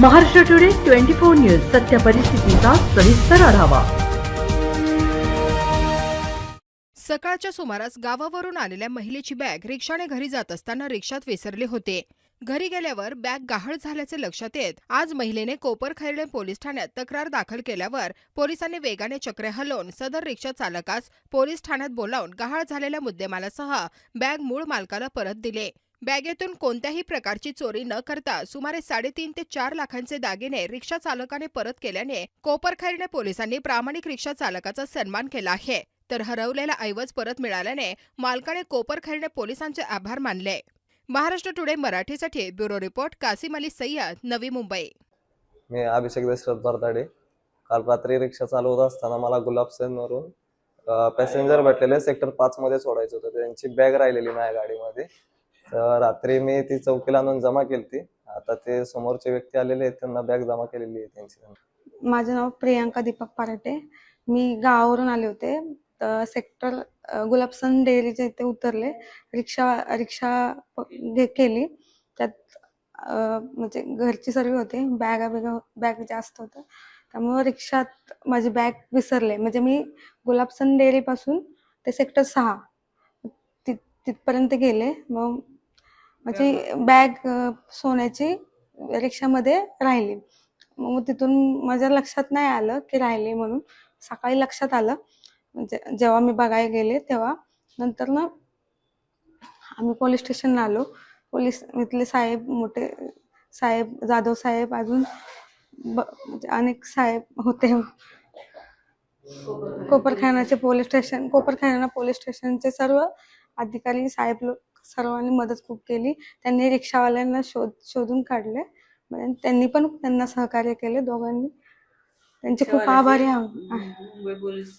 Maharashtra today twenty four news सत्य परिस्थितीचा सविस्तर आढावा. सकाळच्या सुमारास गावावरून आलेल्या महिलेची बॅग रिक्षाने घरी जात असताना रिक्षात विसरले होते. घरी गेल्यावर बॅग गहाळ झाल्याचे लक्षात येत आज महिलेने कोपरखैरणे पोलीस ठाण्यात तक्रार दाखल केल्यावर पोलिसांनी वेगाने चक्रे हलवून सदर रिक्षा चालकास पोलीस ठाण्यात बोलावून गहाळ झालेल्या मुद्देमालासह बॅग मूळ मालकाला परत दिले. बॅगेतून कोणत्याही प्रकारची चोरी न करता सुमारे साडेतीन ते चार लाखांचे दागिने रिक्षा चालकाने परत केल्याने कोपरखैरणे पोलिसांनी प्रामाणिक रिक्षा चालकाचा सन्मान केला आहे. तर हरवलेला ऐवज परत मिळाल्याने मालकाने कोपरखैरणे पोलिसांचे आभार मानले. महाराष्ट्र टुडे मराठीसाठी ब्युरो रिपोर्ट कासिम अली सय्यद नवी मुंबई. मी अभिषेक दशरथ बरदाडे काल रात्री रिक्षा चालवत असताना मला गुलाबसेनवरून पॅसेंजर भेटलेले सेक्टर पाच मध्ये सोडायचं होतं. त्यांची बॅग राहिलेली माझ्या गाडीमध्ये. तर रात्री मी ती चौकीला आणून जमा केली आता ते समोरचे व्यक्ती आलेले आहेत त्यांना बॅग जमा केलेली आहे त्यांची. माझं नाव प्रियांका दीपक पाराटे मी गावावरून आले होते. तर सेक्टर अ, गुलाबसन डेअरीच्या इथे उतरले. रिक्षा रिक्षा प- घे केली. त्यात अ, म्हणजे घरची सर्व होते. बॅगा बिगा बॅग जास्त होतं त्यामुळं रिक्षात माझी बॅग विसरले. म्हणजे मी गुलाबसन डेअरीपासून ते सेक्टर सहा ति तिथपर्यंत गेले. मग माझी बॅग अ, सोन्याची रिक्षामध्ये राहिली. मग तिथून माझ्या लक्षात नाही आलं की राहिले म्हणून. सकाळी लक्षात आलं. म्हणजे जेव्हा मी बघायला गेले तेव्हा. नंतर ना आम्ही पोलीस स्टेशनला आलो. पोलीस इथले साहेब मोठे साहेब जाधव साहेब अजून म्हणजे अनेक साहेब होते. कोपरखानाचे पोलीस स्टेशन कोपरखाना पोलीस स्टेशनचे सर्व अधिकारी साहेब लोक सर्वांनी मदत खूप केली. त्यांनी रिक्षावाल्यांना शोध शोधून काढले. त्यांनी पण त्यांना सहकार्य केले दोघांनी. त्यांचे खूप आभारी मुंबई पोलीस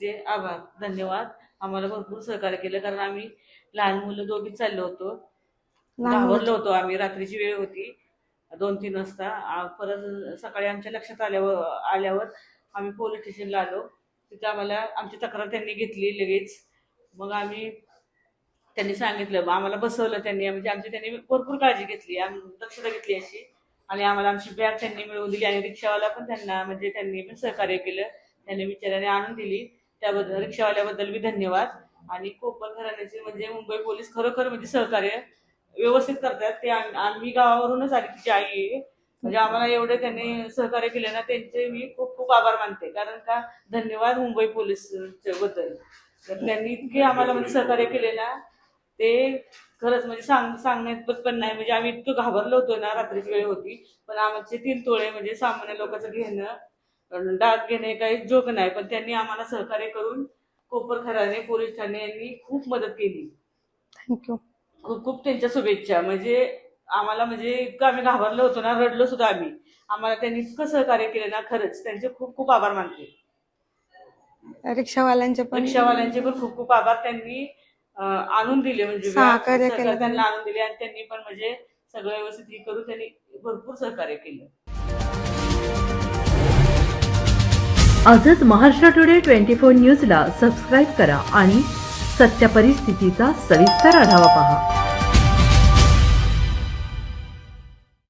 चे आभार धन्यवाद. आम्हाला भरपूर सहकार्य केलं कारण आम्ही लहान मुलं दोघीच चाललो होतो. घाबरलो होतो आम्ही रात्रीची वेळ होती. दोन तीन वाजता. परत सकाळी आमच्या लक्षात आल्यावर आल्यावर आम्ही पोलीस स्टेशनला आलो. तिथं आम्हाला आमची तक्रार त्यांनी घेतली लगेच. मग आम्ही त्यांनी सांगितलं आम्हाला बसवलं त्यांनी म्हणजे आमची त्यांनी भरपूर काळजी घेतली आम दक्षता घेतली अशी. आणि आम्हाला आमची बॅग त्यांनी मिळवून दिली आणि रिक्षावाला पण त्यांना म्हणजे त्यांनी पण सहकार्य केलं त्यांनी विचाराने आणून दिली. त्याबद्दल रिक्षावाल्याबद्दल मी धन्यवाद. आणि कोकण घराण्याचे म्हणजे मुंबई पोलीस खरोखर म्हणजे सहकार्य व्यवस्थित करतात. ते आम्ही गावावरूनच आली तिची आई आहे. म्हणजे आम्हाला एवढे त्यांनी सहकार्य केले ना त्यांचे मी खूप खूप आभार मानते. कारण का धन्यवाद मुंबई पोलीसबद्दल. तर त्यांनी इतके आम्हाला म्हणजे सहकार्य केले ना ते खरंच म्हणजे सांग सांगण्यात पण नाही. म्हणजे आम्ही इतकं घाबरलो होतो ना रात्रीची वेळ होती. पण आमचे तीन तोळे म्हणजे सामान्य लोकांचं घेणं डाग घेणे काही जोक नाही. पण त्यांनी आम्हाला सहकार्य करून कोपर खराने पोलीस ठाणे यांनी खूप मदत केली. थँक्यू खूप खूप त्यांच्या शुभेच्छा. म्हणजे आम्हाला म्हणजे इतकं आम्ही घाबरलो होतो ना रडलो सुद्धा आम्ही. आम्हाला त्यांनी इतकं सहकार्य केलं ना खरंच. त्यांचे खूप खूप आभार मानते. रिक्षावाल्यांचे पण रिक्षावाल्यांचे पण खूप खूप आभार. त्यांनी आणून दिले म्हणजे सहकार्य केलं त्यांना आणून दिले आणि त्यांनी पण म्हणजे सगळं व्यवस्थित हे करून त्यांनी भरपूर सहकार्य केलं. आजच महाराष्ट्र टुडे ट्वेंटी फोर न्यूजला सबस्क्राईब करा आणि सत्य परिस्थितीचा सविस्तर आढावा पहा.